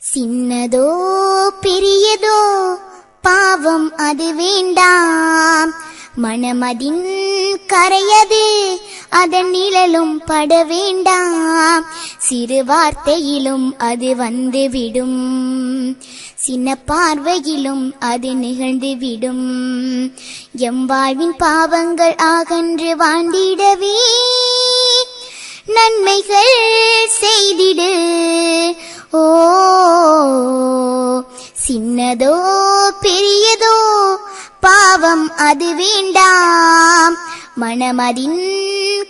சின்னதோ பெரியதோ பாவம் அது வேண்டாம். மனமதின் கரையது அதன் நிழலும் பட வேண்டாம். சிறு வார்த்தையிலும் அது வந்து விடும். சின்ன பார்வையிலும் அது நிகழ்ந்து விடும். எம் வாழ்வின் பாவங்கள் ஆகன்று வாழ்ந்திடவே நன்மைகள் செய்திடு. ஓ சின்னதோ பெரியதோ பாவம் அது வேண்டாம். மனமதின்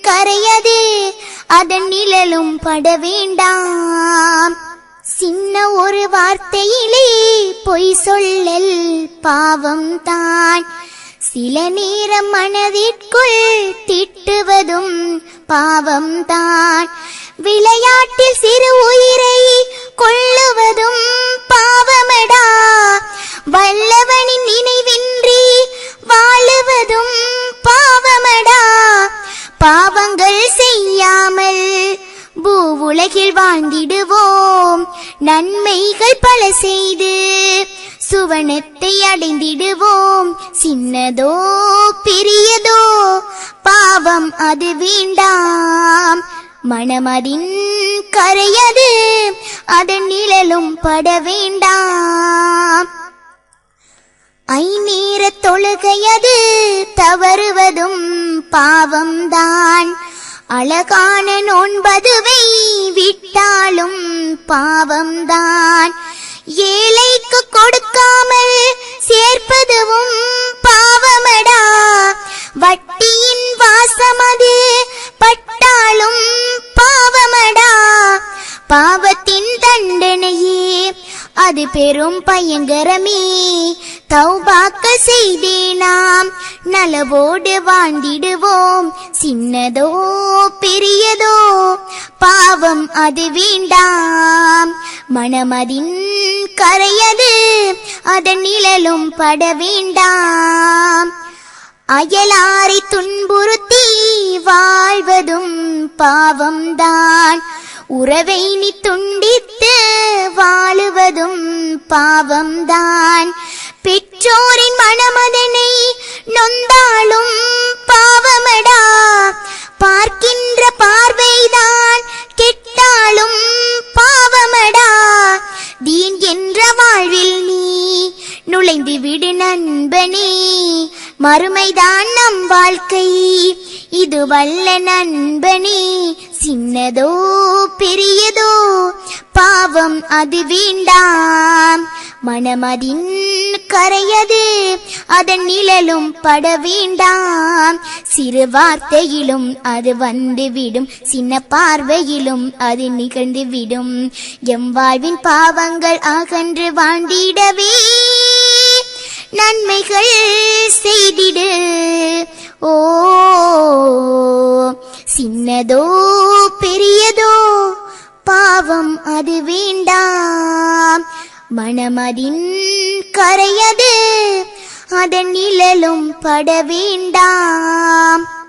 கரையது அதன் நிழலும் பட வேண்டாம். சின்ன ஒரு வார்த்தையிலே பொய் சொல்லல் பாவம் தான். சில நேரம் மனதிற்குள் திட்டுவதும் பாவம் தான். விளையாட்டில் சிறு உயிரை கொள்ளுவதும் பாவமடா. வல்லவனின் நினைவின்றி வாழுவதும் பாவமடா. பாவங்கள் செய்யாமல் பூவுலகில் வாழ்ந்திடுவோம். நன்மைகள் பல செய்து சுவனத்தை அடைந்திடுவோம். சின்னதோ பெரியதோ பாவம் அது வேண்டாம். மனமதின் கரையது. அதன் நிழலும் பட வேண்டாம். ஐநேர தொழுகையது தவறுவதும் பாவம்தான். அழகான நோன்பதுவை விட்டாலும் பாவம்தான். ஏழைக்கு கொடுக்காமல் சேர்ப்பது அது பெரும் பயங்கரமே. தௌபாக்க செய்தே நாம். நலவோடு வாழ்ந்திடுவோம். சின்னதோ பெரியதோ. பாவம் அது வேண்டாம். மனமதின் கரையது. அதன் நிழலும் பட வேண்டாம். அயலாரை துன்புறுத்தி வாழ்வதும் பாவம்தான். உறவை நீ துண்டித்து வாழுவதும் பாவம்தான். பெற்றோரின் மனமதனை நொந்தாலும் பாவமடா. பார்க்கின்ற பார்வைதான் கெட்டாலும் பாவமடா. தீன் என்ற வாழ்வில் நீ நுழைந்து விடு நண்பனே. மறுமைதான் நம் வாழ்க்கை. இது வல்ல நண்பனே. சின்னதோ பெரியதோ அது வேண்டாம். மனமதின் கரையது அதன் நிழலும் பட வேண்டாம். சிறு வார்த்தையிலும் அது வந்துவிடும் சின்ன பார்வையிலும் அது நிகழ்ந்துவிடும். எம் வாழ்வின் பாவங்கள் அகன்று வாழ்ந்திடவே நன்மைகள் செய்திடு. ஓ சின்னதோ பெரியதோ பாவம் அது வேண்டாம். மனமதின் கரையது அதன் நிழலும் பட வேண்டாம்.